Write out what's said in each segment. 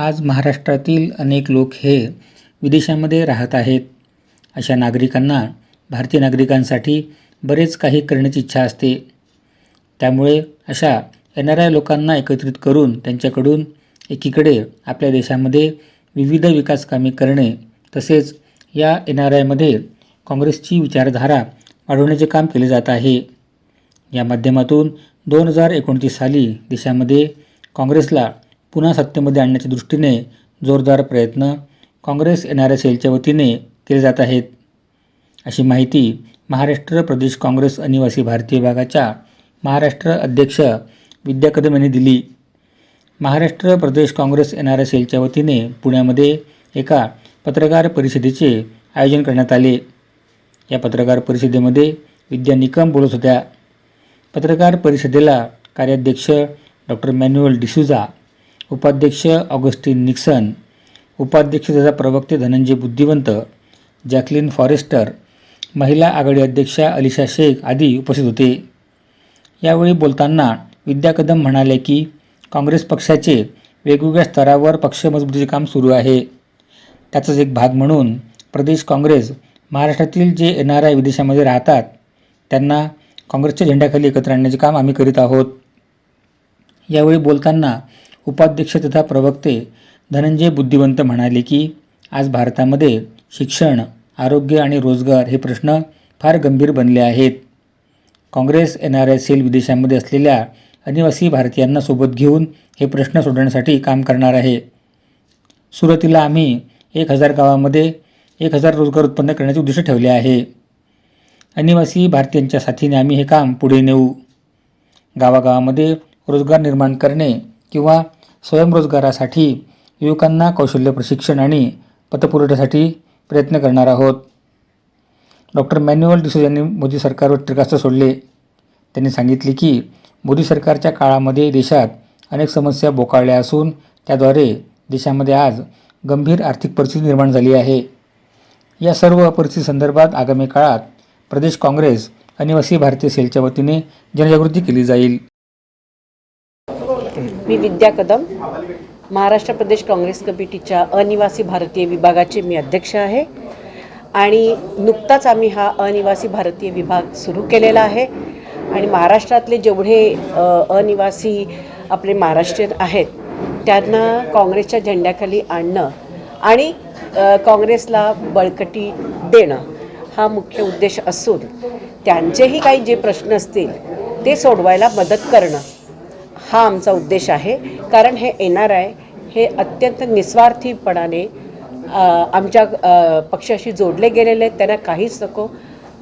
आज महाराष्ट्रातील अनेक लोक हे विदेशामध्ये राहत आहेत. अशा नागरिकांना भारतीय नागरिकांसाठी बरेच काही करण्याची इच्छा असते. त्यामुळे अशा येणाऱ्या लोकांना एकत्रित करून त्यांच्याकडून एकीकडे आपल्या देशामध्ये विविध विकास कामे करणे तसेच या एन आर आयमध्ये काँग्रेसची विचारधारा वाढवण्याचे काम केले जात आहे. या माध्यमातून दोन हजार एकोणतीस साली देशामध्ये काँग्रेसला पुन्हा सत्तेमध्ये आणण्याच्या दृष्टीने जोरदार प्रयत्न काँग्रेस एन आर एस एलच्या वतीने केले जात आहेत. अशी माहिती महाराष्ट्र प्रदेश काँग्रेस अनिवासी भारतीय विभागाच्या महाराष्ट्र अध्यक्ष विद्या कदम यांनी दिली. Maharashtra Pradesh Congress N R S एलच्या वतीने पुण्यामध्ये एका पत्रकार परिषदेचे आयोजन करण्यात आले. या पत्रकार परिषदेमध्ये विद्या निकम बोलत होत्या. पत्रकार परिषदेला कार्याध्यक्ष डॉक्टर मॅन्युअल डिसुजा उपाध्यक्ष ऑगस्टिन निक्सन उपाध्यक्ष तथा प्रवक्ते धनंजय बुद्धिवंत जॅकलिन फॉरेस्टर महिला आघाडी अध्यक्षा अलिशा शेख आदी उपस्थित होते. यावेळी बोलताना विद्या कदम म्हणाले की काँग्रेस पक्षाचे वेगवेगळ्या स्तरावर पक्ष मजबूतीचे काम सुरू आहे. त्याचाच एक भाग म्हणून प्रदेश काँग्रेस महाराष्ट्रातील जे एन आर आय विदेशामध्ये राहतात त्यांना काँग्रेसच्या झेंड्याखाली एकत्र आणण्याचे काम आम्ही करीत आहोत. यावेळी बोलताना उपाध्यक्ष तथा प्रवक्ते धनंजय बुद्धिवंत म्हणाले की आज भारतामध्ये शिक्षण आरोग्य आणि रोजगार हे प्रश्न फार गंभीर बनले आहेत. Congress N R I cell विदेशामध्ये असलेल्या अनिवासी भारतीयांना सोबत घेऊन हे प्रश्न सोडवण्यासाठी काम करणार आहे. सुरुवातीला आम्ही एक हजार गावामध्ये एक हजार रोजगार उत्पन्न करण्याचे उद्दिष्ट ठेवले आहे. अनिवासी भारतीयांच्या साथीने आम्ही हे काम पुढे नेऊ. गावागावामध्ये रोजगार निर्माण करणे किंवा स्वयंरोजगारासाठी युवकांना कौशल्य प्रशिक्षण आणि पतपुरवठ्यासाठी प्रयत्न करणार आहोत. डॉक्टर मॅन्युअल डिसोज यांनी मोदी सरकारवर टीकास्त्र सोडले. त्यांनी सांगितले की मोदी सरकारच्या काळामध्ये देशात अनेक समस्या बोकाळल्या असून त्याद्वारे देशामध्ये आज गंभीर आर्थिक परिस्थिती निर्माण झाली आहे. या सर्व परिस्थितीसंदर्भात आगामी काळात प्रदेश काँग्रेस अनिवासी भारतीय सेलच्या वतीने जनजागृती केली जाईल. मी विद्या कदम महाराष्ट्र प्रदेश काँग्रेस कमिटीच्या अनिवासी भारतीय विभागाचे मी अध्यक्ष आहे. आणि नुकताच आम्ही हा अनिवासी भारतीय विभाग सुरू केलेला आहे. आणि महाराष्ट्रातले जेवढे अनिवासी आपले महाराष्ट्रीयन आहेत त्यांना काँग्रेसच्या झेंड्याखाली आणणं आणि काँग्रेसला बळकटी देणं हा मुख्य उद्देश असून त्यांचेही काही जे प्रश्न असतील ते सोडवायला मदत करणं हा आमचा उद्देश आहे. कारण हे एन आर आय हे अत्यंत निस्वार्थीपणाने आमच्या पक्षाशी जोडले गेलेले आहेत. त्यांना काहीच नको.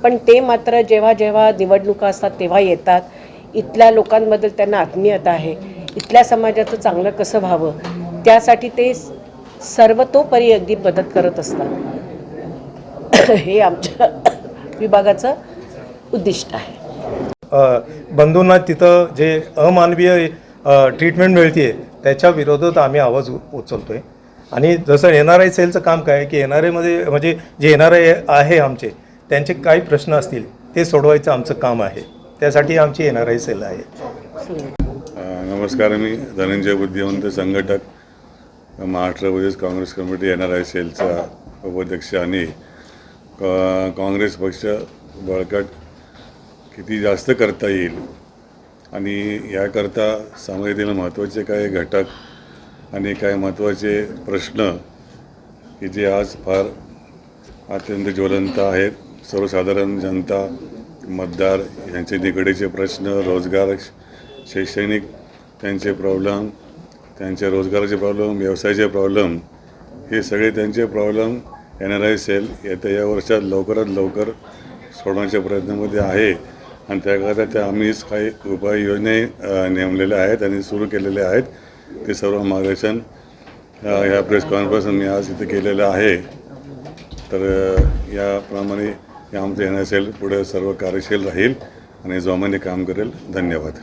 पण ते मात्र जेव्हा जेव्हा निवडणुका असतात तेव्हा येतात. इथल्या लोकांबद्दल त्यांना आत्मीयता आहे. इथल्या समाजाचं चांगलं कसं व्हावं? त्यासाठी ते सर्वतोपरी अगदी मदत करत असतात. हे आमच्या विभागाचं उद्दिष्ट आहे. बंधूंना तिथं जे अमानवीय ट्रीटमेंट मिळते त्याच्या विरोधात आम्ही आवाज उचलतो आहे आणि जसं एन आर आय सेलचं काम काय आहे की एन आर आयमध्ये म्हणजे जे एन आर आय आहे आमचे त्यांचे काही प्रश्न असतील ते सोडवायचं आमचं काम आहे. त्यासाठी आमची एन आर आय सेल आहे. नमस्कार मी धनंजय बुद्धिवंत संघटक Maharashtra Pradesh Congress committee N R I सेलचा उपाध्यक्ष आणि काँग्रेस पक्ष बळकट किती जास्त करता येईल? आणि याकरता समाजातील महत्त्वाचे काही घटक आणि काय महत्त्वाचे प्रश्न की जे आज फार अत्यंत ज्वलंत आहेत? सर्वसाधारण जनता मतदार यांचे निकडीचे प्रश्न रोजगार शैक्षणिक त्यांचे प्रॉब्लेम त्यांचे रोजगाराचे प्रॉब्लेम व्यवसायाचे प्रॉब्लेम हे सगळे त्यांचे problem N R I cell येत्या या वर्षात लवकरात लवकर सोडवण्याच्या प्रयत्नामध्ये आहे. आणि त्याकरता त्या आम्हीच काही उपाययोजनाही नेमलेल्या आहेत आणि सुरू केलेल्या आहेत. ते सर्व मार्गदर्शन ह्या प्रेस कॉन्फरन्स मी आज इथे केलेलं आहे. तर याप्रमाणे हे आमचं एन एस एल पुढे सर्व कार्यशील राहील आणि जोमाने काम करेल. धन्यवाद.